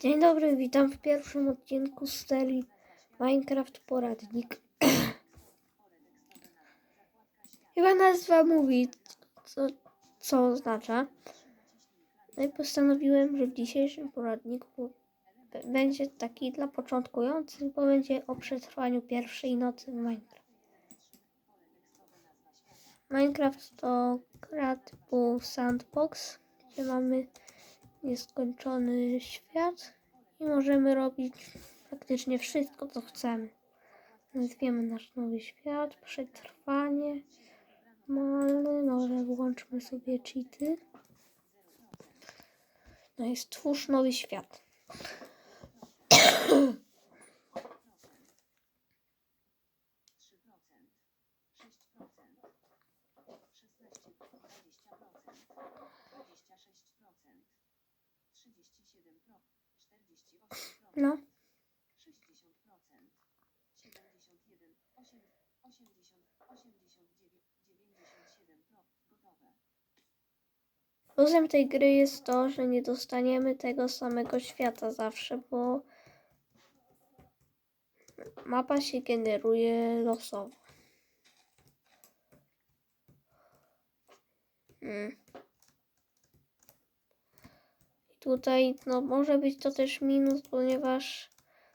Dzień dobry, witam w pierwszym odcinku z serii Minecraft Poradnik. Chyba nazwa mówi, co, co oznacza. No i postanowiłem, że w dzisiejszym poradniku będzie taki dla początkujących, bo będzie o przetrwaniu pierwszej nocy w Minecraft. Minecraft to gra typu sandbox, gdzie mamy nieskończony świat i możemy robić praktycznie wszystko, co chcemy. Nazwiemy nasz nowy świat, przetrwanie, malny, może włączmy sobie cheaty. No i stwórz nowy świat. No, plusem tej gry jest to, że nie dostaniemy tego samego świata zawsze, bo mapa się generuje losowo. Mm. I tutaj no, może być to też minus, ponieważ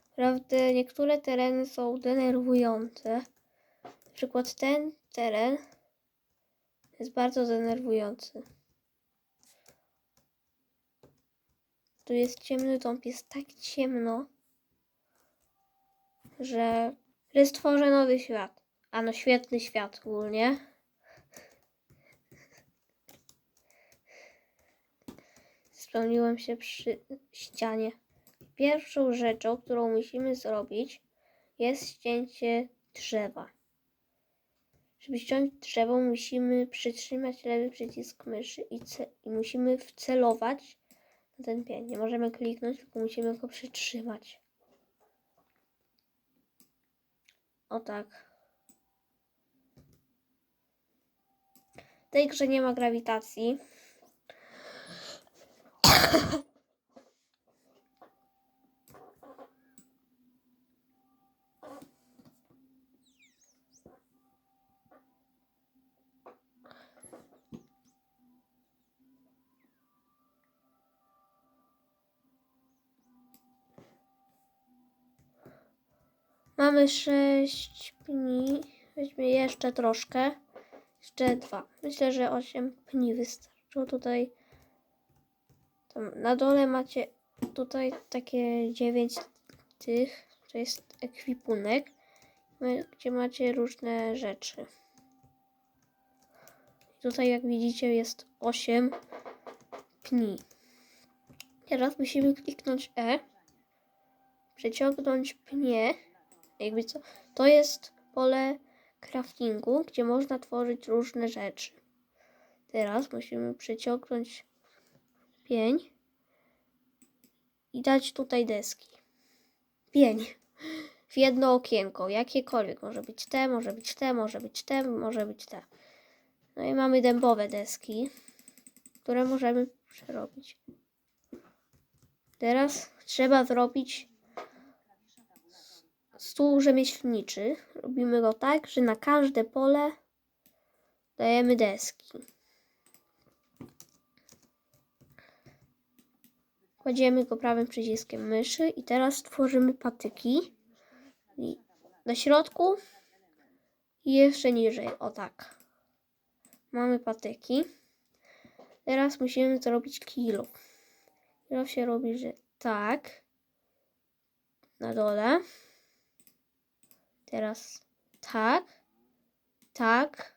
naprawdę niektóre tereny są denerwujące. Przykład ten teren jest bardzo denerwujący. Tu jest ciemny dąb, jest tak ciemno, że stworzę nowy świat. A no świetny świat ogólnie. Spełniłem się przy ścianie. Pierwszą rzeczą, którą musimy zrobić, jest ścięcie drzewa. Żeby ściąć drzewo, musimy przytrzymać lewy przycisk myszy i, i musimy wcelować na ten pień. Nie możemy kliknąć, tylko musimy go przytrzymać. O tak. W tej grze nie ma grawitacji. Mamy sześć pni. Weźmy jeszcze troszkę. Jeszcze dwa. Myślę, że osiem pni wystarczyło. Tutaj tam na dole macie tutaj takie dziewięć tych. To jest ekwipunek, gdzie macie różne rzeczy. Tutaj jak widzicie jest osiem pni. Teraz musimy kliknąć E, przeciągnąć pnie jakby co, to jest pole craftingu, gdzie można tworzyć różne rzeczy. Teraz musimy przeciągnąć pień i dać tutaj deski. Pień w jedno okienko, jakiekolwiek. Może być te, może być te, może być te, może być te. No i mamy dębowe deski, które możemy przerobić. Teraz trzeba zrobić stół rzemieślniczy. Robimy go tak, że na każde pole dajemy deski. Kładziemy go prawym przyciskiem myszy i teraz tworzymy patyki. I na środku i jeszcze niżej. O tak. Mamy patyki. Teraz musimy zrobić kilo. Kilo się robi, że tak. Na dole. Teraz tak, tak,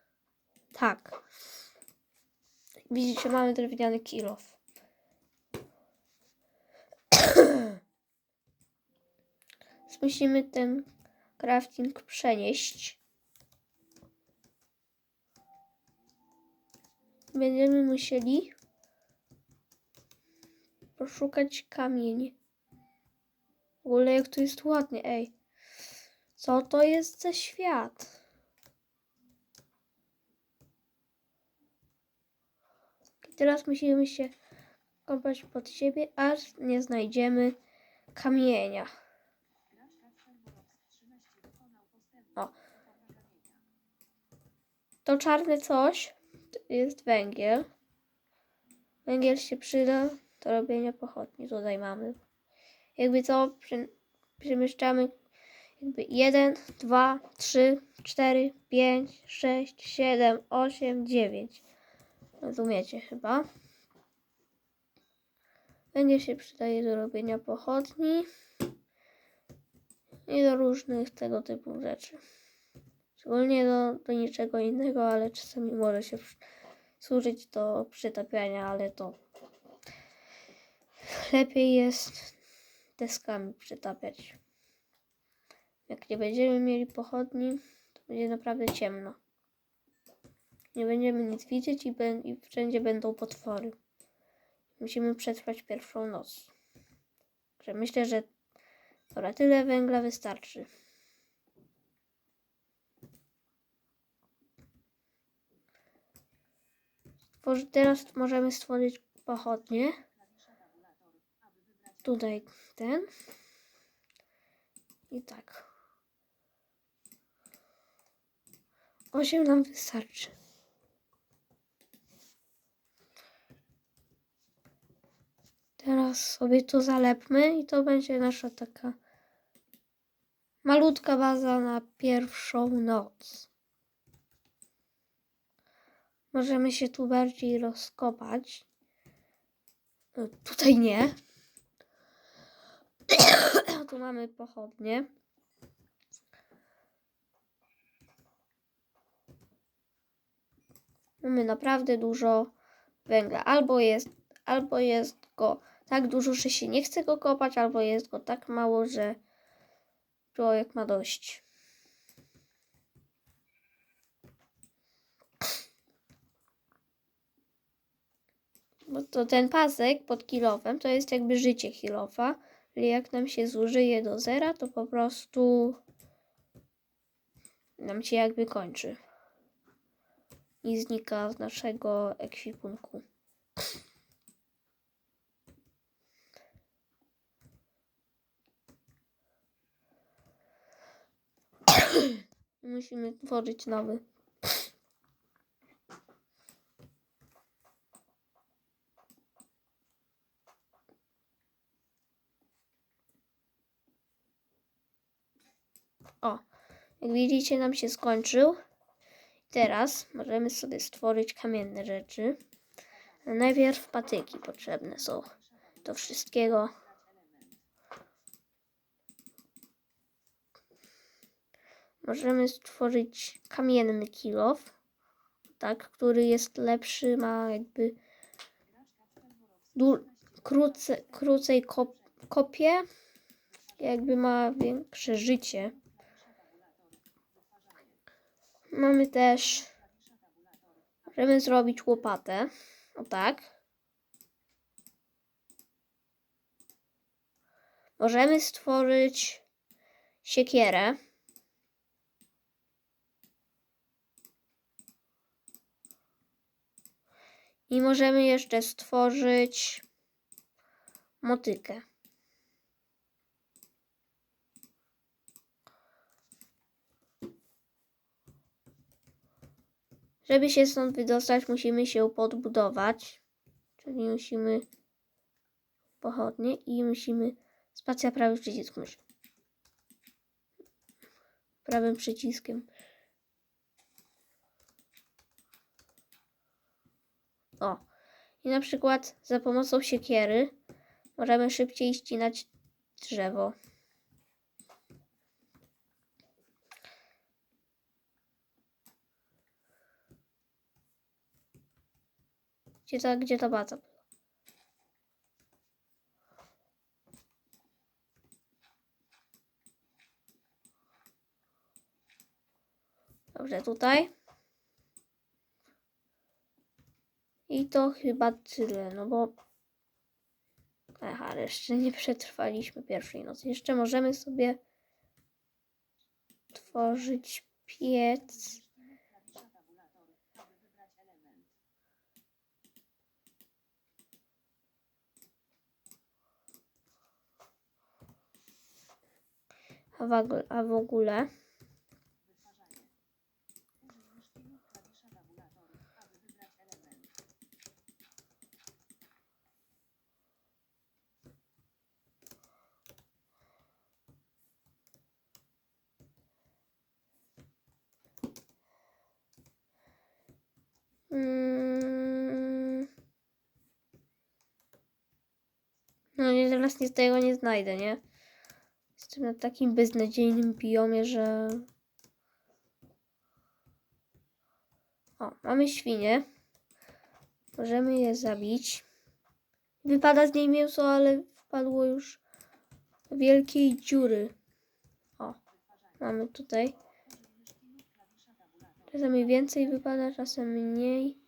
tak. Widzicie, mamy drewniany kilof. Musimy ten crafting przenieść. Będziemy musieli poszukać kamień. W ogóle jak tu jest ładnie, ej. Co to jest za świat? I teraz musimy się kopać pod siebie, aż nie znajdziemy kamienia. O. To czarne coś to jest węgiel. Węgiel się przyda do robienia pochodni. Tutaj mamy. Jakby przy, przemieszczamy jakby 1, 2, 3, 4, 5, 6, 7, 8, 9. Rozumiecie chyba? Węgiel się przydaje do robienia pochodni i do różnych tego typu rzeczy. Szczególnie do, do niczego innego, ale czasami może się służyć do przytapiania, ale to lepiej jest deskami przytapiać. Jak nie będziemy mieli pochodni, to będzie naprawdę ciemno. Nie będziemy nic widzieć i, i wszędzie będą potwory. Musimy przetrwać pierwszą noc. Także myślę, że dobra, tyle węgla wystarczy. Teraz możemy stworzyć pochodnie. Tutaj ten. I tak. Osiem nam wystarczy. Teraz sobie to zalepmy i to będzie nasza taka malutka baza na pierwszą noc. Możemy się tu bardziej rozkopać. E, Tutaj nie. tu mamy pochodnie. Mamy naprawdę dużo węgla. Albo jest, albo jest go tak dużo, że się nie chce go kopać, albo jest go tak mało, że człowiek ma dość. Bo to ten pasek pod kilowem to jest jakby życie kilofa. Czyli jak nam się zużyje do zera, to po prostu nam się jakby kończy. I znika z naszego ekwipunku. Musimy tworzyć nowy. O, jak widzicie, nam się skończył. Teraz możemy sobie stworzyć kamienne rzeczy. Najpierw patyki potrzebne są do wszystkiego. Możemy stworzyć kamienny kilof, tak, który jest lepszy, ma jakby du- króce, krócej kop, kopie, jakby ma większe życie. Mamy też, możemy zrobić łopatę, o tak. Możemy stworzyć siekierę. I możemy jeszcze stworzyć motykę. Żeby się stąd wydostać, musimy się podbudować. Czyli musimy pochodnie i musimy spacja prawy przycisk myszy. Prawym przyciskiem. O. I na przykład za pomocą siekiery możemy szybciej ścinać drzewo. Gdzie ta, gdzie ta baza była? Dobrze, tutaj. I to chyba tyle, no bo... Aha, ale jeszcze nie przetrwaliśmy pierwszej nocy. Jeszcze możemy sobie tworzyć piec. A w, ogóle. Mm. No nie, teraz nic tego nie znajdę, nie? Jestem na takim beznadziejnym biomie, że... O, mamy świnię. Możemy je zabić. Wypada z niej mięso, ale wpadło już wielkiej dziury. O, mamy tutaj. Czasami więcej wypada, czasem mniej.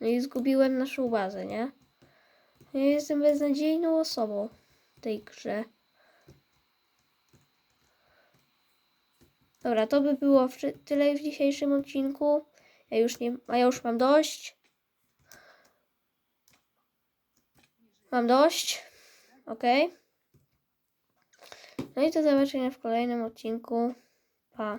No i zgubiłem naszą bazę, nie? Ja jestem beznadziejną osobą w tej grze. Dobra, to by było tyle w dzisiejszym odcinku. Ja już nie, a ja już mam dość. Mam dość. Ok. No i do zobaczenia w kolejnym odcinku. Pa.